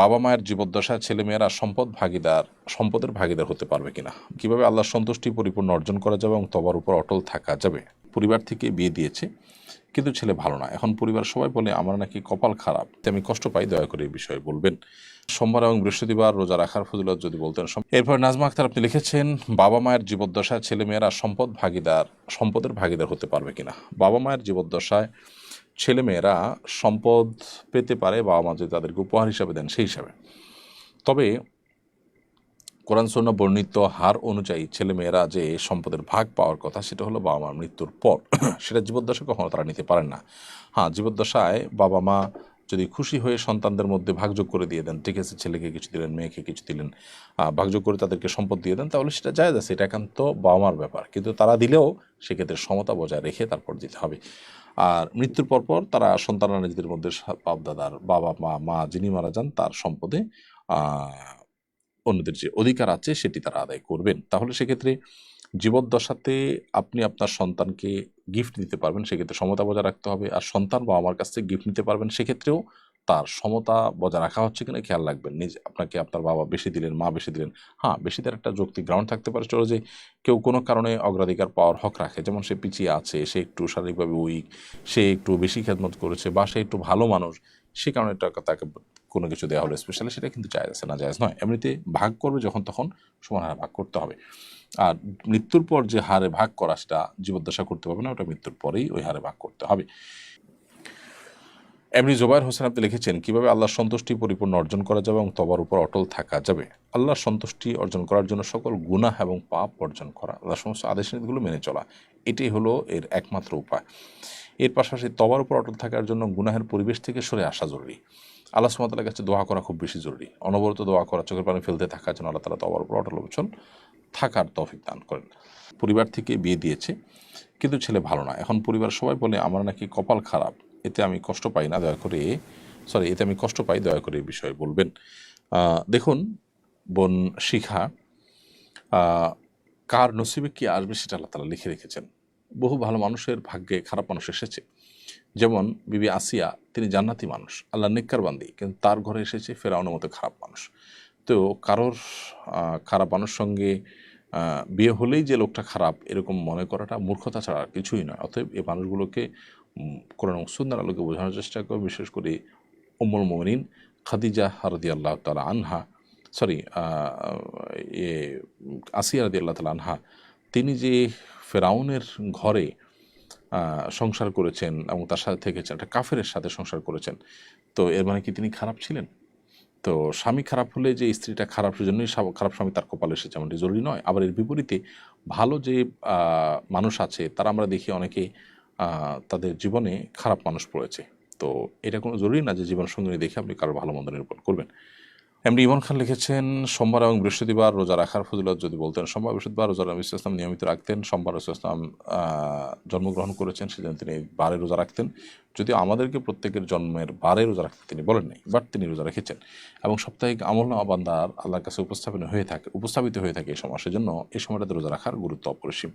বাবা মায়ের জীবদ্দশায় ছেলেমেয়েরা সম্পদ ভাগিদার, সম্পদের ভাগিদার হতে পারবে কিনা? কীভাবে আল্লাহর সন্তুষ্টি পরিপূর্ণ অর্জন করা যাবে এবং তবার উপর অটল থাকা যাবে? পরিবার থেকে বিয়ে দিয়েছে, কিন্তু ছেলে ভালো না। এখন পরিবার সবাই বলে, আমার নাকি কপাল খারাপ। আমি কষ্ট পাই, দয়া করে এই বিষয়ে বলবেন। সোমবার এবং বৃহস্পতিবার রোজা রাখার ফজিলত যদি বলতেন এরপর নাজমা আক্তার, আপনি লিখেছেন বাবা মায়ের জীবদ্দশায় ছেলেমেয়েরা সম্পদ ভাগিদার, সম্পদের ভাগিদার হতে পারবে কিনা? বাবা মায়ের জীবদ্দশায় ছেলেমেয়েরা সম্পদ পেতে পারে বাবা মা যদি তাদেরকে উপহার হিসাবে দেন, সেই হিসাবে। তবে কোরআন সন্না বর্ণিত হার অনুযায়ী ছেলেমেয়েরা যে সম্পদের ভাগ পাওয়ার কথা, সেটা হলো বাবা মার মৃত্যুর পর। সেটা জীবদ্দশা কখনো তারা নিতে পারেন না। হ্যাঁ জীবদ্দশায় বাবা মা যদি খুশি হয়ে সন্তানদের মধ্যে ভাগযোগ করে দিয়ে দেন, ঠিক আছে, ছেলেকে কিছু দিলেন, মেয়েকে কিছু দিলেন ভাগযোগ করে তাদেরকে সম্পদ দিয়ে দেন, তাহলে সেটা যায় আছে, এটা একান্ত বাবা মার ব্যাপার। কিন্তু তারা দিলেও সেক্ষেত্রে সমতা বজায় রেখে তারপর দিতে হবে। আর মৃত্যুর পর পর তারা সন্তানরা নিজেদের মধ্যে বাপ দাদার বাবা, মা মা যিনি মারা যান, তার সম্পদে অন্যদের যে অধিকার আছে সেটি তারা আদায় করবেন। তাহলে সেক্ষেত্রে জীবদ্দশাতে আপনি আপনার সন্তানকে গিফট দিতে পারবেন, সেক্ষেত্রে সমতা বজায় রাখতে হবে। আর সন্তান বা আমার কাছ থেকে গিফট নিতে পারবেন, সেক্ষেত্রেও তার সমতা বজায় রাখা হচ্ছে কিনা খেয়াল রাখবেন। নিজ, আপনাকে আপনার বাবা বেশি দিলেন, মা বেশি দিলেন। হ্যাঁ বেশি দেওয়ার একটা যৌক্তিক গ্রাউন্ড থাকতে পারে চলো যে কেউ কোনো কারণে অগ্রাধিকার পাওয়ার হক রাখে। যেমন সে পিছিয়ে আছে, সে একটু শারীরিকভাবে উইক সে একটু বেশি খেদমত করেছে বা সে একটু ভালো মানুষ, সে কারণে তাকে কোনো কিছু দেওয়া হলো। স্পেশালি সেটা কিন্তু জায়জ আছে, না জায়জ নয়। এমনিতে ভাগ করবে যখন, তখন সমান ভাগ করতে হবে। আর মৃত্যুর পর যে হারে ভাগ করা সেটা জীবদ্দশা করতে পারবে না, ওটা মৃত্যুর পরেই ওই হারে ভাগ করতে হবে। এমনি জোবায়ের হোসেন আপনি লিখেছেন, কীভাবে আল্লাহর সন্তুষ্টি পরিপূর্ণ অর্জন করা যাবে এবং তবার উপর অটল থাকা যাবে? আল্লাহর সন্তুষ্টি অর্জন করার জন্য সকল গুনাহ এবং পাপ অর্জন করা আল্লাহ সমস্ত আদেশ নীতিগুলো মেনে চলা, এটাই হলো এর একমাত্র উপায়। এর পাশাপাশি তবার উপর অটল থাকার জন্য গুনাহের পরিবেশ থেকে সরে আসা জরুরি। আল্লাহ সুমতালের কাছে দোয়া করা খুব বেশি জরুরি। অনবরত দোয়া করা, চোখের পানি ফেলতে থাকার জন্য আল্লাহ তালা তবার উপর অটল অবচল থাকার তৌফিক দান করেন। পরিবার থেকে বিয়ে দিয়েছে, কিন্তু ছেলে ভালো না। এখন পরিবার সবাই বলে, আমার নাকি কপাল খারাপ। এতে আমি কষ্ট পাই না, দয়া করে সরি, এতে আমি কষ্ট পাই, দয়া করে এই বিষয়ে বলবেন। দেখুন, বোন শিখা কার নসিবে কি আসবে সেটা আল্লাহ তালা লিখে রেখেছেন। বহু ভালো মানুষের ভাগ্যে খারাপ মানুষ এসেছে। যেমন বিবি আসিয়া, তিনি জান্নাতি মানুষ, আল্লাহ নিক্কার বান্দি, কিন্তু তার ঘরে এসেছে ফেরাউনের মতো খারাপ মানুষ। তো কারোর খারাপ মানুষ সঙ্গে বিয়ে হলেই যে লোকটা খারাপ এরকম মনে করাটা মূর্খতা ছাড়া আর কিছুই নয়। অতএব এই মানুষগুলোকে কোরআন সুন্দর আলোকে বোঝানোর চেষ্টা করে বিশেষ করে উম্মুল মোমিনিন খাদিজা হারদি আল্লাহ তালা আনহা, সরি এ, আসিয়া রাদি আল্লাহ তালা আনহা, তিনি যে ফেরাউনের ঘরে সংসার করেছেন এবং তার সাথে থেকেছেন, একটা কাফেরের সাথে সংসার করেছেন, তো এর মানে কি তিনি খারাপ ছিলেন? তো স্বামী খারাপ হলে যে স্ত্রীটা খারাপ, সেজন্যই খারাপ স্বামী তার কপালে এসেছে এমনটি জরুরি নয়। আবার এর বিপরীতে ভালো যে মানুষ আছে, তারা আমরা দেখি অনেকে তাদের জীবনে খারাপ মানুষ পড়েছে। তো এটা কোনো জরুরি না যে জীবন সঙ্গী দেখে আপনি কারও ভালো মন্দ নিরূপণ করবেন। এমনি ইমন খান লিখেছেন, সোমবার এবং বৃহস্পতিবার রোজা রাখার ফজিলত যদি বলতেন, সোমবার, বৃহস্পতিবার রোজা নবী ইসলাম নিয়মিত রাখতেন, সোমবার রসুল ইসলাম জন্মগ্রহণ করেছেন, সেজন্য তিনি বারে রোজা রাখতেন। যদিও আমাদেরকে প্রত্যেকের জন্মের বারে রোজা রাখতে তিনি বলেন নাই, বাট তিনি রোজা রেখেছেন। এবং সাপ্তাহিক আমল নামা বান্দার আল্লাহর কাছে উপস্থাপন হয়ে থাকে, উপস্থাপিত হয়ে থাকে এই সময়, সেজন্য এই সময়টাতে রোজা রাখার গুরুত্ব অপরিসীম।